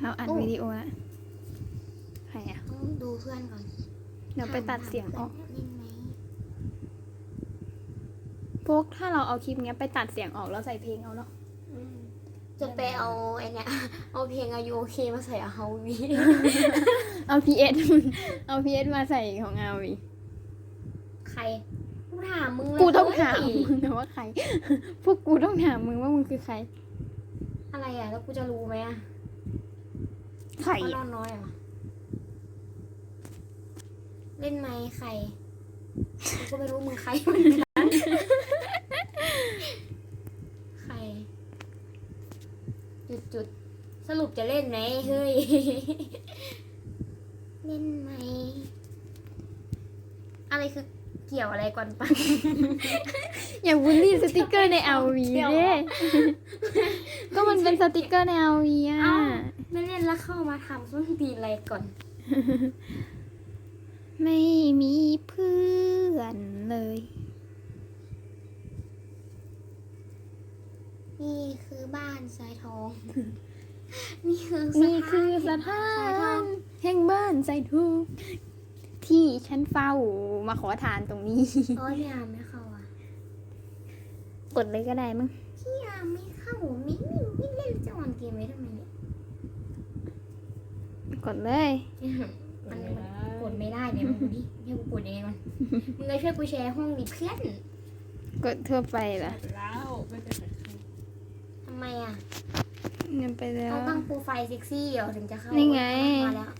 เราอัดวิดีโอแล้วใครอะ ต้องดูเพื่อนก่อนเดี๋ยวไปตัดเสียงออกถามเพื่นเล่นไหมพวกถ้าเราเอาคลิปเนี้ยไปตัดเสียงออกแล้วใส่เพลงเอาเนาะ อืมจะไปเอาไอเนี้ยเอาเพลงอายุโอเคมาใส่เอาวีเอา PS เอา PS มาใส่ของเอาวีใครกูถามมึงเลยกูต้องถามเฮ้ยมึงนะว่าใคร พวกกูต้องถามมึงว่ามึงคือใคร อะไรอะ แล้วกูจะรู้ไหมอะใครว่านอะอนน้อยเหรอะเล่นไหมใครกูก็ไม่รู้มึงใครเหมือนกันใคร จุดจุดๆสรุปจะเล่นไหมเฮ้ย เล่นไหม อะไรคือ เกี่ยวอะไรก่อนปะอย่าบูลลี่สติกเกอร์ในเอาวีเดี๋ยว เด้ก็มันเป็นสติกเกอร์ในเอาวีอะ เอ้าไม่เล่นแล้วเข้ามาทำส้นตีนอะไรก่อนไม่มีเพื่อนเลย นี่คือบ้านสายทอง นี่คือสนี่ถานคือสถานแห่งบ้านใจทุกข์ ที่ฉันเฝ้ามาขอทานตรงนี้โอ้ยพี่อาร์มไม่เข้าอะกดเลยก็ได้มั้งพี่อาร์มไม่เข้าไม่ไม่ไม่เล่นจะออนเกมไว้ทำไมเนี่ยกดเลย มันมันกดไม่ได้เนี่ยมึงดูดิให้กูกดยังไงก่อนมึงเลยช่วยกูแชร์ห้องดิเพื่อนกดทั่วไปเหรอแล้วไม่เป็นไรทำไมอะเงินไปแล้ว ต้องตั้งโปรไฟล์เซ็กซี่เหรอถึงจะเข้านี่ไง มาแล้ว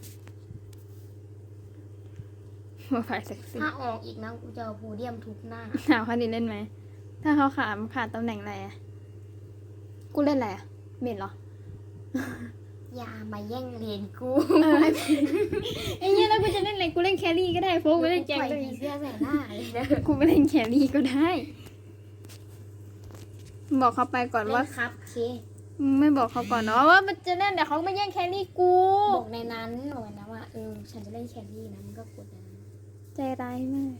มาฝ่ายเซ็กซี่ถ้าออกอีกนะกูจะเอาโพเดียมทุบหน้าถามเขาดิเล่นไหม ถ้าเขาขาดขาดตำแหน่งอะไรอะกูเล่นอะไรอะเมดเหรอ อย่ามาแย่งเลนกูเออไอ้เนี้ยแล้วกูจะเล่นอะไรกูเล่นแครี่ก็ได้โฟกไปเล่นแจงปล่อยได้ผีเสื้อใส่หน้าเลยนะกูไปเล่นแครี่ก็ได้ บอกเขาไปก่อนเล่ว่านครับเคมึงไม่บอกเขาก่อนเนาะว่ามันจะเล่นเดี๋ยวเขามาแย่งแครี่กู บอกในนั้นบอกนะว่าเออฉันจะเล่นแครี่นะมันก็กดในนั้น ใจร้ายมาก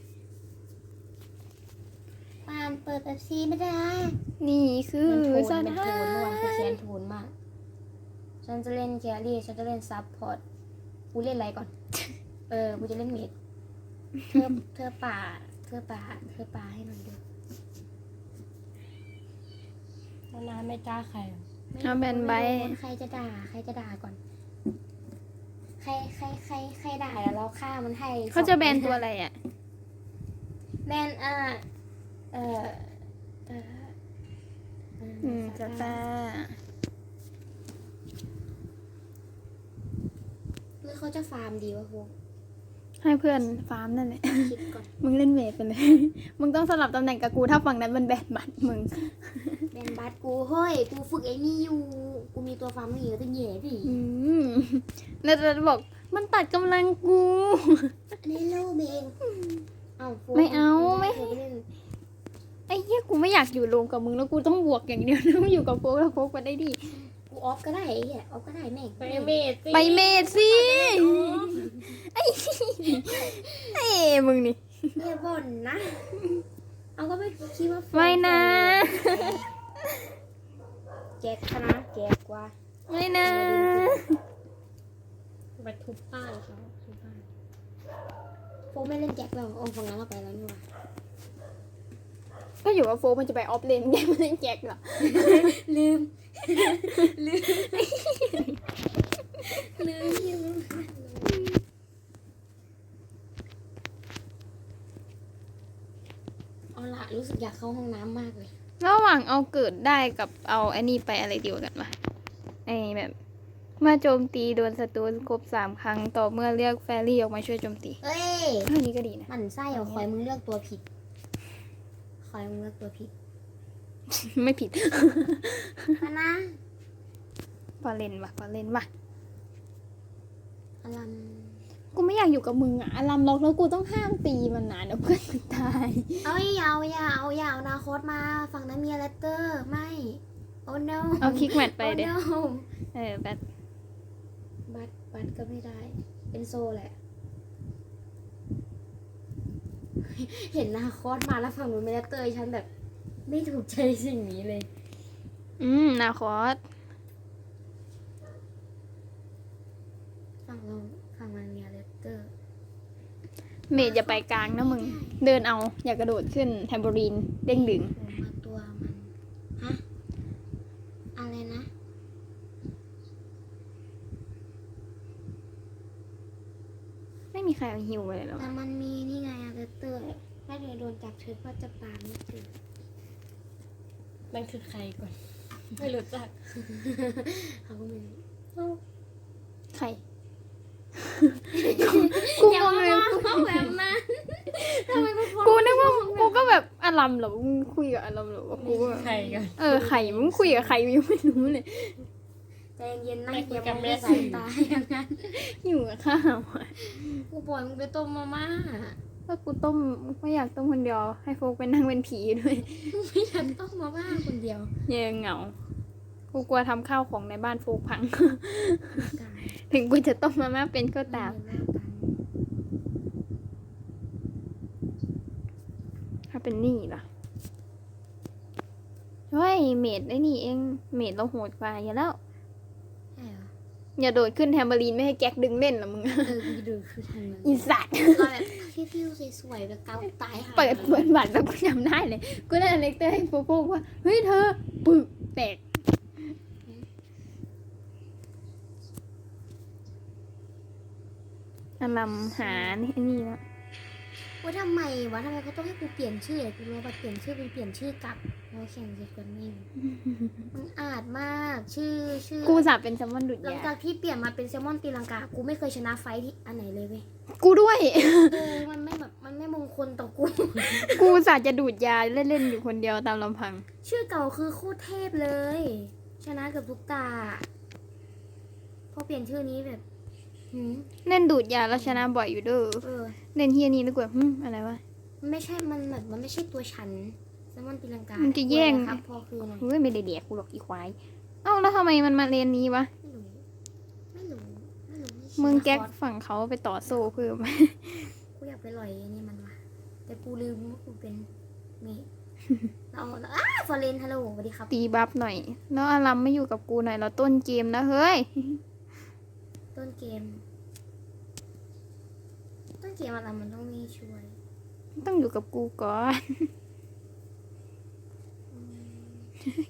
ปานเปิดแบบซีไม่ได้ นี่คือมันโทสนเป็นถาโทนเมื่อวานคือแคนนโทนมาก ฉันจะเล่นแครี่ ฉันจะเล่นซับพอร์ต กูเล่นอะไรก่อน เออ กูจะเล่นเมดเธอ เธอป่า เธอป่า เธอป่าให้หน่อยดูนานาไม่กล้าใครหรอกไม่เอาแบนใบไม่รู้ใครจะด่า ใครจะด่าก่อน ใครใครใครใครด่าแล้วเราฆ่ามันให้เขาจะแบนสองตัวอะไรอะ แบนอ่าเออเออเอืมจะตาหรือเขาจะฟาร์มดีวะพวก ให้เพื่อนฟาร์มนั่นแหละ คิดก่อนมึงเล่นเวทไปเลย มึงต้องสลับตำแหน่งกับกูถ้าฝั่งนั้นมันแบนบัตรมึง แบนบัสกูเฮ้ยกูฝึกไอ้นี่อยู่ กูมีตัวฟาร์มไม่เยอะตั้งเย่ดิอืมแล้วจะบอกมันตัดกำลังกูอันนี้โลกเองเอาโฟกไม่เอาไม่เคยปเล่นไอ้เหี้ยกูไม่อยากอยู่รวมกับมึงแล้วกูต้องบวกอย่างเดียวนะไม่อยู่กับโฟกแล้วโฟกไปได้ดีกูออฟก็ได้ไอ้เหี้ยออฟก็ได้แม่งไปเมดสิไปเมดสิไอ้ ไอ้มึงนี่อย่าบ่นนะ เอาก็ไม่คิดว่าโฟกไม่นะ แจกคณะแจกกว่าไม่นะไปทุบบ้านเขาทุบบ้านโฟกไม่เล่นแจกแล้วโอ้ฝั่งนั้นเราไปแล้วนี่หว่าก็อยู่กับโฟกมันจะไปออฟเลนยังไม่ได้แจกเหรอ ลืม ลืม ลืมลืมเอาละรู้สึก อยากเข้าห้องน้ำมากเลย ระหว่างเอาเกิดได้กับเอาไอ้นี่ไปอะไรเดียวกันวะไอ้แบบเมื่อโจมตีโดนศัตรูครบสามครั้ง ต่อเมื่อเรียกแฟรี่ออกมาช่วยโจมตีเอ้ยเรื่องนี้ก็ดีนะหมันไส้เอาคอยมึงเลือกตัวผิด คอยมึงเลือกตัวผิดไม่ผิดมานะพอเล่นว่ะพอเล่นว่ะอลัม กูไม่อยากอยู่กับมึงอะอารามล็อกแล้วกูต้องห้ามตีมันนะเดี๋ยวเพื่อนตาย เอาอย่าเอาอย่าเอาอย่าเอานาโคตมา ฝั่งนั้นมีเลตเตอร์ไม่ โอ้ no เอาคิกแมทไปเดี๋ยว no เออแบบบัตรบัตรก็ไม่ได้ เป็นโซแหละ เห็นนาคอสมาแล้วฝั่งนู้นมีเลตเตอร์ฉันแบบ ไม่ถูกใจสิ่งนี้เลย อืมนาคอส ฝั่งเราฝั่งมันมีอะไรเตอร์เมดอย่าไปกลางนะมึง เดินเอา อย่ากระโดดขึ้นแทมโบรีนเด้งดึง ผมมาตัวมันฮะอะไรนะไม่มีใครเอาฮิวไปเลยหรอแต่มันมีนี่ไงอะไรเตอร์ถ้าเดี๋ยวโดนจับเธอก็จะปาไม่ถึงนั่นคือใครก่อน ไม่รู้จัก เขาก็ไม่รู้ ใคร กูอย่างงเลยว่าเขาแบบนั้นทำไมกูกูนึกว่ากูก็แบบอารมณ์เหรอมึงคุยกับอารมณ์เหรอวะกูก็แบบใครก่อนเออใครมึงคุยกับใครยังไม่รู้เลยใจเย็นๆนั่งไม่คุยเก็บกับมองแม่ด้วยสายตาอย่างนั้นอยู่กับข้าวอะกูปล่อยมึงไปต้มมาม่าก็กูต้มไม่อยากต้มคนเดียวให้โฟกเป็นนั่งเป็นผีด้วยไม่อยากต้มมาม่าคนเดียวเยังเหงา กูกลัวทำข้าวของในบ้านโฟกพังกันถึงกูจะต้มมาม่าเป็นก็ตามเลิกกันถ้าเป็นนี่ล่ะเฮ้ยเมดไอ้นี่เอง เมดเราโหดกว่าอย่าแล้วใช่เหรออย่าโดดขึ้นแทมเบอรีนไม่ให้แก๊กดึงเล่นละมึงเออกูดูคือทางนั้นอีสัตว์เราแบบฟิวๆสวยๆแบบเกาตายหาเปิดเปิดบัตรแล้วกูจำได้เลย กูได้อเล็กเตอร์ให้โฟโฟกว่า เฮ้ยเธอ ปึกแตก อลัมหานี่นี่ละว่าทำไมวะทำไมเขาต้องให้กูเปลี่ยนชื่อเลยกูรู้ว่าเปลี่ยนชื่อเป็นเปลี่ยนชื่อกลับเราแข่งเสร็จกันนี่มันอาจมากชื่อชื่อกูสับเป็นแซลมอนดุดหลังยาจากที่เปลี่ยนมาเป็นแซลมอนตีลังกา กูไม่เคยชนะไฟท์ที่อันไหนเลยเว้ยกูด้วย เออมันไม่แบบมันไม่มงคลต่อกู กูสัจะดูดยาเล่นๆอยู่คนเดียวตามลำพัง ชื่อเก่าคือโคตรเทพเลย ชนะเกือบทุกตา พอเปลี่ยนชื่อนี้แบบ หืมเล่นดูดยาแล้วชนะบ่อยอยู่เด้อเออเล่นเฮียนี้แล้วกูแบบหึอะไรวะมันไม่ใช่มันแบบมันไม่ใช่ตัวฉันแซลมอนตีลังกามันจะแย่ง ครับพอคือหน่อยเฮ้ยไม่ได้เดียกกูหรอกอีควาย เอ้าแล้วทำไมมันมาเลนนี้วะ ไม่รู้ไม่รู้ไม่รู้ไมึงแก๊กคอร์สฝั่งเขาไปต่อโซ่เพิ่ม กูอยากไปลอยไอ้นี่มันวะแต่กูลืมว่ากูเป็นเมดเราแล้วอ้าฟอร์เรนฮัลโหลสวัสดีครับ ตีบัฟหน่อย แล้วอารัมไม่อยู่กับกูหน่อยเราต้นเกมนะเฮ้ย ต้นเกม ต้นเกมอะไรมันต้องมีช่วย ต้องอยู่กับกูก่อน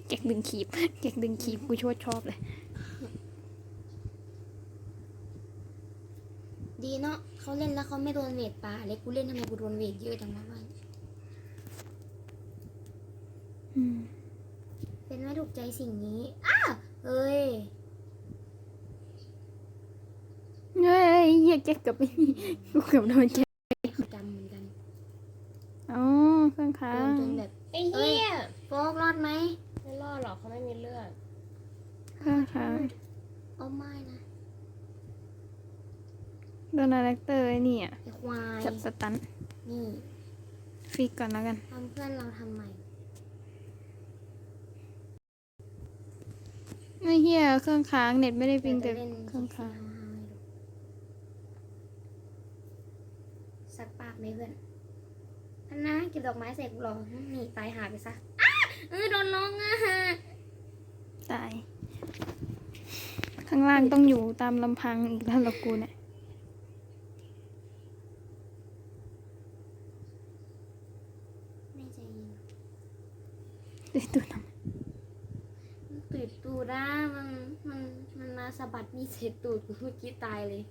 แกกดึงขีบแกกดึงขีบกูโชดชอบเลย ดีเนาะเขาเล่นแล้วเขาไม่โดนเวทปลาเล็กกูเล่นทำไมกูโดนเวทเยอะจังวะวะอืมเป็นไม่ถูกใจสิ่งนี้ อ้าวเอ้ย เฮ้ย เหี้ยแกกกับไอ้นี่กูเกือบโดนแกกเขาจำเหมือนกันอ๋อข้างโดค้านงจนแบบไอ้เหี้ยโฟกรอดไหมไม่รอดหรอกเขาไม่มีเลือดข้างค้างเอาไม่นะโดนอะไรเตอร์ไอ้นี่อะไอควายจับสตันนี่ฟิกก่อนแล้วกันทำเพื่อนเราทำใหม่ไอ้เหี้ยเครื่องค้างเน็ตไม่ได้ปิงแต่เดี๋ยวจะเล่นเครื่องค้าง ห้าวๆให้ดูสักปาก ไหมเพื่อนอันนะเก็บดอกไม้ใส่กูหรอหนีตายหาไปซะอ้าเออโดนน้องอะตาย ข้างล่างต้องอยู่ตามลำพังอีกแล้วเหรอกูเนี่ยไม่ใจเย็นตื่นตัวทำไมมันตื่นตูดอะมันมันมันมาสะบัดมีเศษตูดกูเมื่อกี้ตายเลย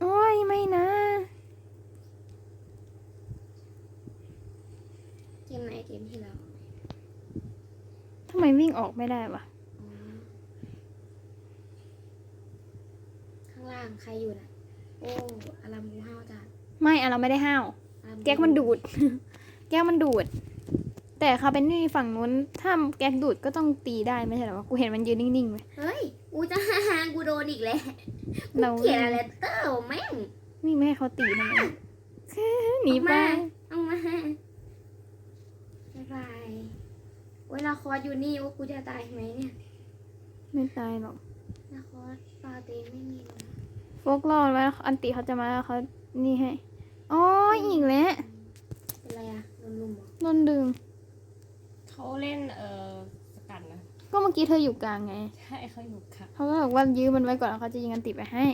โอ้ยไม่นะ เกมไหนเกมที่แล้วทำไมวิ่งออกไม่ได้วะอ๋อข้างล่างใครอยู่น่ะ โอ้อารามกูห้าวจ้ะไม่อะเราไม่ได้ห้าวอารามแก๊กมันดูด แก๊กมันดูด แต่คาเป็นนี่ฝั่งนู้น ถ้าแก๊กดูดก็ต้องตีได้ไม่ใช่เหรอวะกูเห็นมันยืนนิ่งๆไหมเฮ้ย กูจะกูโดนอีกแล้วเราเกลียดอะไรเตอร์แม่งวิ่งไม่ให้เขาตีทำไมหนีไปเอามา บ๊ายบายเวลาคอร์สอยู่นี่ว่ากูจะตายไหมเนี่ยไม่ตายหรอกนาคอร์สปาเตไม่มีเลยโฟกรอไว้อันติเขาจะมาแล้วเขานี่ให้อ๋ออีกแล้วเป็นไรอะโดนลุมเหรอโดนดึง เขาเล่นเอ่อสกัดนะ ก็เมื่อกี้เธออยู่กลางไง ใช่เขาอยู่ค่ะ เขาก็บอกว่ายื้อมันไว้ก่อนแล้วเขาจะยิงกันติดไปให้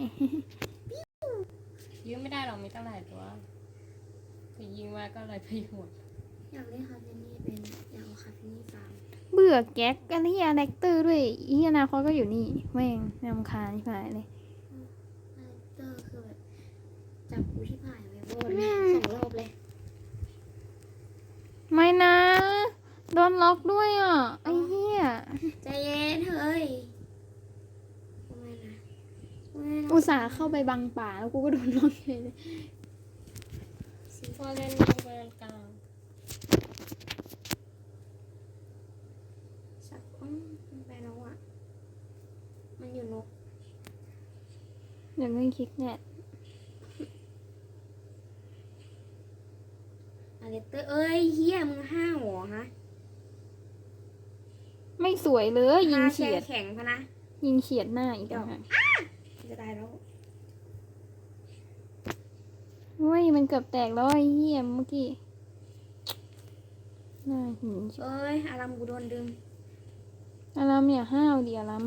ยืมไม่ได้หรอกมีตั้งหลายตัวจะยิงมาก็อะไรประโยชน์ อยากเล่นคาเฟนี่เป็นอยากเอาคาเฟนี่ฟาร์มเบื่อแก๊กกันที่อเล็กเตอร์ด้วยอีอนาคตก็อยู่นี่แม่งนำคาญที่ผายเลยคาแรคเตอร์คือแบบจับกูที่ผ่านไปโบนสองรอบเลยไม่ไม่นะ โดนล็อกด้วยอะไอ้เหี้ยใจเย็นเฮ้ยทำไมนะไม่นะอุตส่าห์เข้าไปบังป่าแล้วกูก็โดนล็อกเลยพอเล่นเล่นกลาง สักอืมมันไปแล้วอะ มันอยู่นก เดี๋ยวเงินคิกเนี่ยอะไรเตอร์เอ้ยเฮียมึงห้าวเหรอฮะไม่สวยเลย ยิงห้าเฉียดแช่แข็งพะนะยิงเฉียดหน้าอีกต่างหากจะตายแล้วเฮ้ยมันเกือบแตกแล้วไอ้เหี้ยเมื่อกี้หน้าหินเอ้ยอารามกูโดนดึงอารามเนี่ยห้าวดิอาราม